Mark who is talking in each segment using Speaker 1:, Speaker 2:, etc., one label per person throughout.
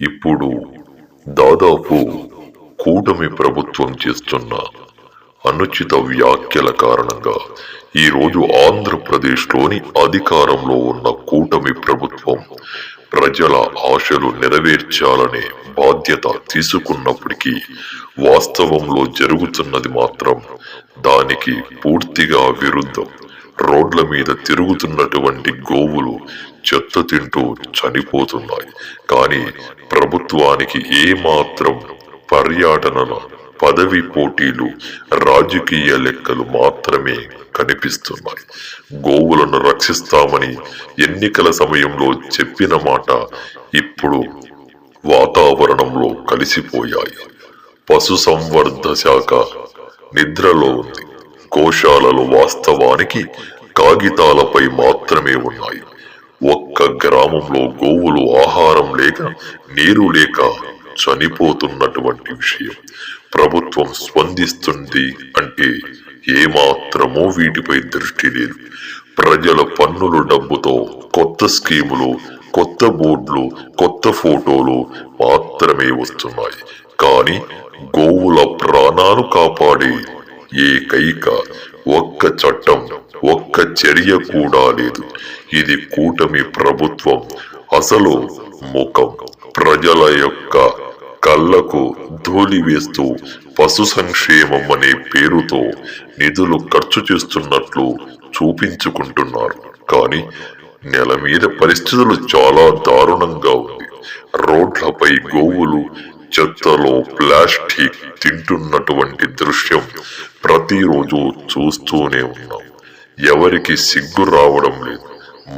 Speaker 1: ఇప్పుడు దాదాపు కూటమి ప్రభుత్వం చేస్తున్న అనుచిత వ్యాఖ్యల కారణంగా ఈరోజు ఆంధ్రప్రదేశ్లోని అధికారంలో ఉన్న కూటమి ప్రభుత్వం ప్రజల ఆశలు నెరవేర్చాలనే బాధ్యత తీసుకున్నప్పటికీ వాస్తవంలో జరుగుతున్నది మాత్రం దానికి పూర్తిగా విరుద్ధం. రోడ్ల మీద తిరుగుతున్నటువంటి గోవులు చెత్త తింటూ చనిపోతున్నాయి. కానీ ప్రభుత్వానికి ఏమాత్రం పర్యాటనల పదవి పోటీలు రాజకీయ లెక్కలు మాత్రమే కనిపిస్తున్నాయి. గోవులను రక్షిస్తామని ఎన్నికల సమయంలో చెప్పిన మాట ఇప్పుడు వాతావరణంలో కలిసిపోయాయి. పశు సంవర్ధ శాఖ నిద్రలో ఉంది. కోశాలలో వాస్తవానికి కాగితాలపై మాత్రమే ఉన్నాయి. ఒక్క గ్రామంలో గోవులు ఆహారం లేక నీరు లేక చనిపోతున్నటువంటి విషయం. ప్రభుత్వం స్పందిస్తుంది అంటే ఏమాత్రమో వీటిపై దృష్టి లేదు. ప్రజల పన్నుల డబ్బుతో కొత్త స్కీములు కొత్త బోర్డులు కొత్త ఫోటోలు మాత్రమే వస్తున్నాయి. కానీ గోవుల ప్రాణాలు కాపాడే ఏకైక ఒక్క చట్టం ఒక్క చర్య కూడా లేదు. ఇది కూటమి ప్రభుత్వం అసలు ముఖం. ప్రజల యొక్క కళ్ళకు ధూళి వేస్తూ పశు సంక్షేమం అనే పేరుతో నిధులు ఖర్చు చేస్తున్నట్లు చూపించుకుంటున్నారు. కానీ నెల మీద పరిస్థితులు చాలా దారుణంగా ఉంది. రోడ్లపై గోవులు చెత్తలో ప్లాస్టిక్ తింటున్నటువంటి దృశ్యం ప్రతిరోజు చూస్తూనే ఉన్నాం. ఎవరికి సిగ్గు రావడం లేదు.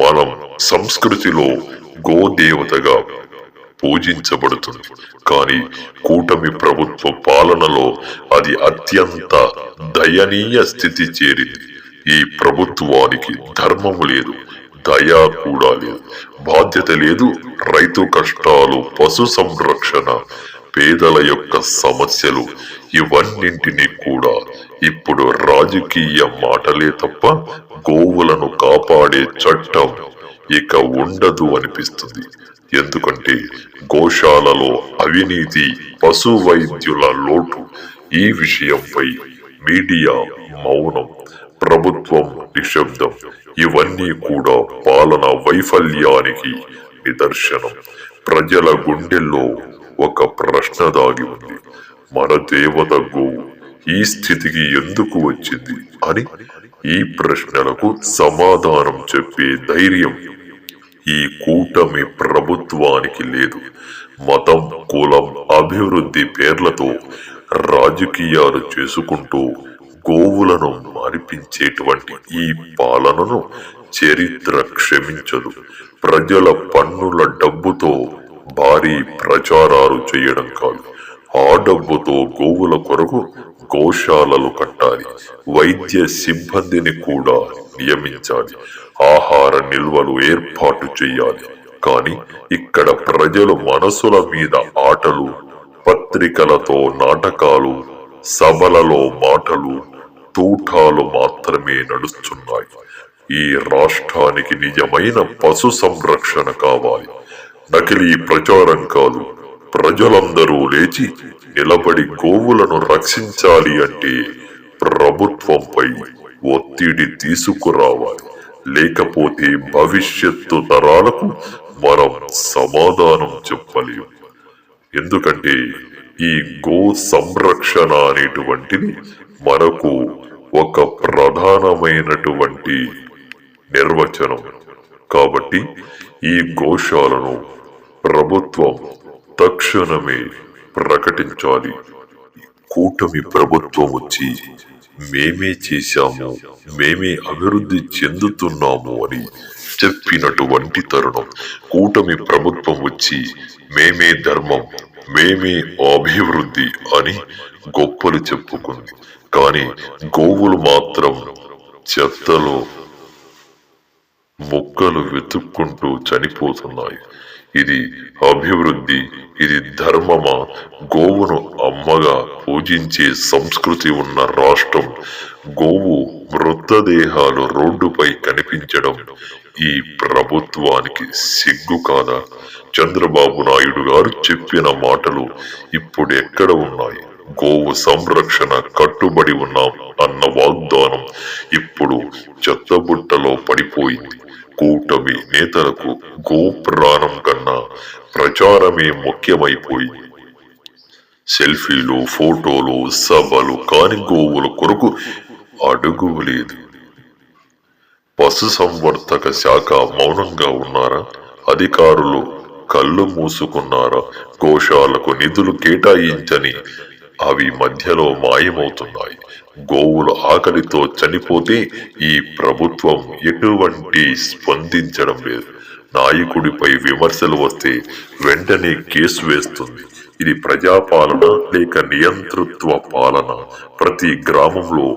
Speaker 1: మనం సంస్కృతిలో గోదేవతగా పూజించబడుతుంది. కానీ కూటమి ప్రభుత్వ పాలనలో అది అత్యంత దయనీయ స్థితి చేరింది. ఈ ప్రభుత్వానికి ధర్మము లేదు దయా కూడా లేదు బాధ్యత లేదు రైతు కష్టాలు పశు సంరక్షణ పేదల యొక్క సమస్యలు ఇవన్నింటినీ కూడా ఇప్పుడు రాజకీయ మాటలే తప్ప గోవులను కాపాడే చట్టం ఇక ఉండదు అనిపిస్తుంది. ఎందుకంటే గోశాలలో అవినీతి పశు వైద్యుల లోటు ఈ విషయంపై మీడియా మౌనం ప్రభుత్వం నిశ్శబ్దం ఇవన్నీ కూడా పాలన వైఫల్యానికి నిదర్శనం. ప్రజల గుండెల్లో ఒక ప్రశ్న దాగి ఉంది. మన దేవత గోవు ఈ స్థితికి ఎందుకు వచ్చింది అని ఈ ప్రశ్నలకు సమాధానం చెప్పే ధైర్యం ఈ కూటమి ప్రభుత్వానికి లేదు. మతం కులం అభివృద్ధి పేర్లతో రాజకీయాలు చేసుకుంటూ గోవులను మారిపించేటువంటి ఈ పాలనను చరిత్ర క్షమించదు. ప్రజల పన్నుల డబ్బుతో భారీ ప్రచారాలు చేయడం కాదు. ఆ డబ్బుతో గోవుల కొరకు గోశాలలు కట్టాలి. వైద్య సిబ్బందిని కూడా నియమించాలి. ఆహార నిల్వలు ఏర్పాటు చేయాలి. కానీ ఇక్కడ ప్రజలు మనసుల మీద ఆటలు పత్రికలతో నాటకాలు సభలలో మాటలు తూటాలు మాత్రమే నడుస్తున్నాయి. ఈ రాష్ట్రానికి నిజమైన పశు సంరక్షణ కావాలి. నకిలీ ప్రచారం కాదు. ప్రజలందరూ లేచి నిలబడి గోవులను రక్షించాలి అంటే ప్రభుత్వంపై ఒత్తిడి తీసుకురావాలి. లేకపోతే భవిష్యత్తు తరాలకు మనం సమాధానం చెప్పలేము ఎందుకంటే ఈ గో సంరక్షణ అనేటువంటిది మనకు ఒక ప్రధానమైనటువంటి నిర్వచనం. కాబట్టి ఈ గోశాలను ప్రభుత్వం తక్షణమే ప్రకటించాలి. కూటమి ప్రభుత్వం వచ్చి మేమే చేశాము మేమే అభివృద్ధి చెందుతున్నాము అని చెప్పినటువంటి తరుణం. కూటమి ప్రభుత్వం వచ్చి మేమే ధర్మం మేమే అభివృద్ధి అని గొప్పలు చెప్పుకుంది. కానీ గోవులు మాత్రం చెత్తలో మొక్కలు వెతుక్కుంటూ చనిపోతున్నాయి. ఇది అభివృద్ధి ఇది ధర్మమా? గోవును అమ్మగా పూజించే సంస్కృతి ఉన్న రాష్ట్రం. గోవు మృతదేహాలు రోడ్డుపై కనిపించడం ఈ ప్రభుత్వానికి సిగ్గు కాదా? చంద్రబాబు నాయుడు గారు చెప్పిన మాటలు ఇప్పుడు ఎక్కడ ఉన్నాయి? గోవు సంరక్షణ కట్టుబడి ఉన్నాం అన్న వాగ్దానం ఇప్పుడు చెత్తబుట్టలో పడిపోయింది. కూటమి నేతలకు గోప్రాణం కన్నా ప్రచారమే ముఖ్యమైపోయింది సెల్ఫీలు ఫోటోలు సభలు కానిగోవుల కొరకు అడుగు లేదు. పశు సంవర్ధక శాఖ మౌనంగా ఉన్నారా? అధికారులు కళ్ళు మూసుకున్నారా? కోశాలకు నిధులు కేటాయించని అవి మధ్యలో మాయమవుతున్నాయి. గోవులు ఆకలితో చనిపోతే ఈ ప్రభుత్వం ఎటువంటి స్పందించడం లేదు. నాయకుడిపై విమర్శలు వస్తే వెంటనే కేసు వేస్తుంది. ఇది ప్రజాపాలన లేక నియంతృత్వ పాలన. ప్రతి గ్రామంలో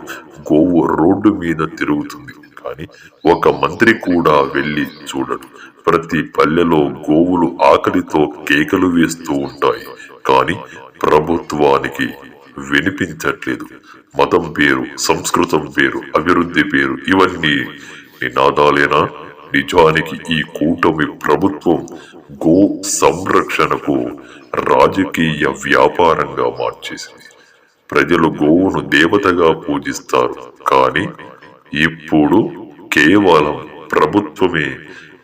Speaker 1: గోవు రోడ్డు మీద తిరుగుతుంది. కానీ ఒక మంత్రి కూడా వెళ్ళి చూడడు. ప్రతి పల్లెలో గోవులు ఆకలితో కేకలు వేస్తూ ఉంటాయి. కానీ ప్రభుత్వానికి వినిపించట్లేదు. మతం పేరు సంస్కృతం పేరు అభివృద్ధి పేరు ఇవన్నీ నినాదాలేనా? నిజానికి ఈ కూటమి ప్రభుత్వం గో సంరక్షణకు రాజకీయ వ్యాపారంగా మార్చేసింది. ప్రజలు గోవును దేవతగా పూజిస్తారు. కానీ ఇప్పుడు కేవలం ప్రభుత్వమే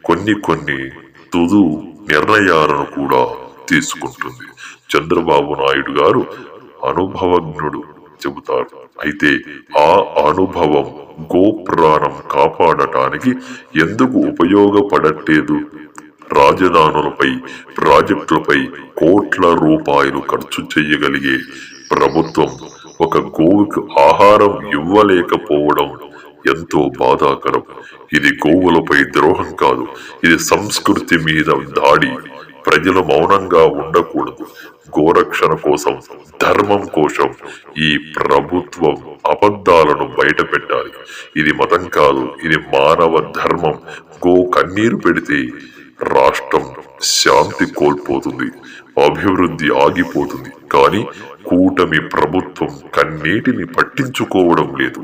Speaker 1: కొన్ని కొన్ని తుదు నిర్ణయాలను కూడా తీసుకుంటుంది. చంద్రబాబు నాయుడు గారు అనుభవజ్ఞుడు చెబుతారు. అయితే ఆ అనుభవం గోప్రాణం కాపాడటానికి ఎందుకు ఉపయోగపడట్లేదు? రాజధానులపై ప్రాజెక్టులపై కోట్ల రూపాయలు ఖర్చు చేయగలిగే ప్రభుత్వం ఒక గోవుకు ఆహారం ఇవ్వలేకపోవడం ఎంతో బాధాకరం. ఇది గోవులపై ద్రోహం కాదు ఇది సంస్కృతి మీద దాడి. ప్రజలు మౌనంగా ఉండకూడదు. గోరక్షణ కోసం ధర్మం కోసం ఈ ప్రభుత్వం అబద్ధాలను బయట పెట్టాలి ఇది మతం కాదు ఇది మానవ ధర్మం. గో కన్నీరు పెడితే రాష్ట్రం శాంతి కోల్పోతుంది అభివృద్ధి ఆగిపోతుంది. కానీ కూటమి ప్రభుత్వం కన్నీటిని పట్టించుకోవడం లేదు.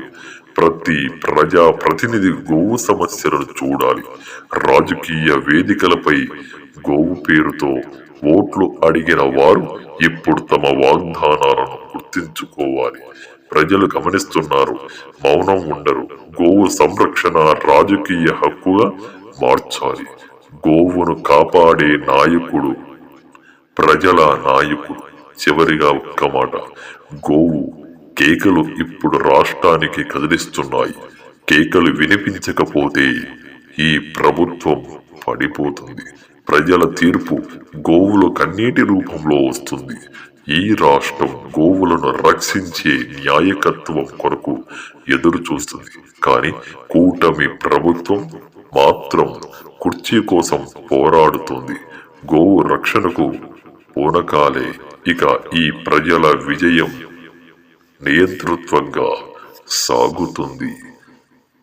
Speaker 1: ప్రతి ప్రజా ప్రతినిధి గోవు సమస్యలను చూడాలి. రాజకీయ వేదికలపై గోవు పేరుతో ఓట్లు అడిగిన వారు ఇప్పుడు తమ వాగ్దానాలను గుర్తించుకోవాలి. ప్రజలు గమనిస్తున్నారు మౌనం ఉండరు. గోవు సంరక్షణ రాజకీయ హక్కుగా మార్చాలి. గోవును కాపాడే నాయకుడు ప్రజల నాయకుడు. చివరిగా ఒక్క మాట. గోవు కేకలు ఇప్పుడు రాష్ట్రానికి కదిలిస్తున్నాయి. కేకలు వినిపించకపోతే ఈ ప్రభుత్వం పడిపోతుంది. ప్రజల తీర్పు గోవుల కన్నీటి రూపంలో వస్తుంది. ఈ రాష్ట్రం గోవులను రక్షించే న్యాయకత్వం కొరకు ఎదురు చూస్తుంది కానీ కూటమి ప్రభుత్వం మాత్రం కుర్చీ కోసం పోరాడుతుంది. గోవు రక్షణకు పూనకాలే. ఇక ఈ ప్రజల విజయం నియంతృత్వంగా సాగుతుంది.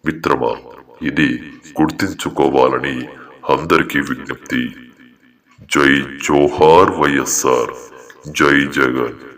Speaker 1: మిత్రమా ఇది గుర్తించుకోవాలని అందరికీ విజ్ఞప్తి. జై జోహార్ వైఎస్ఆర్. జై జగన్.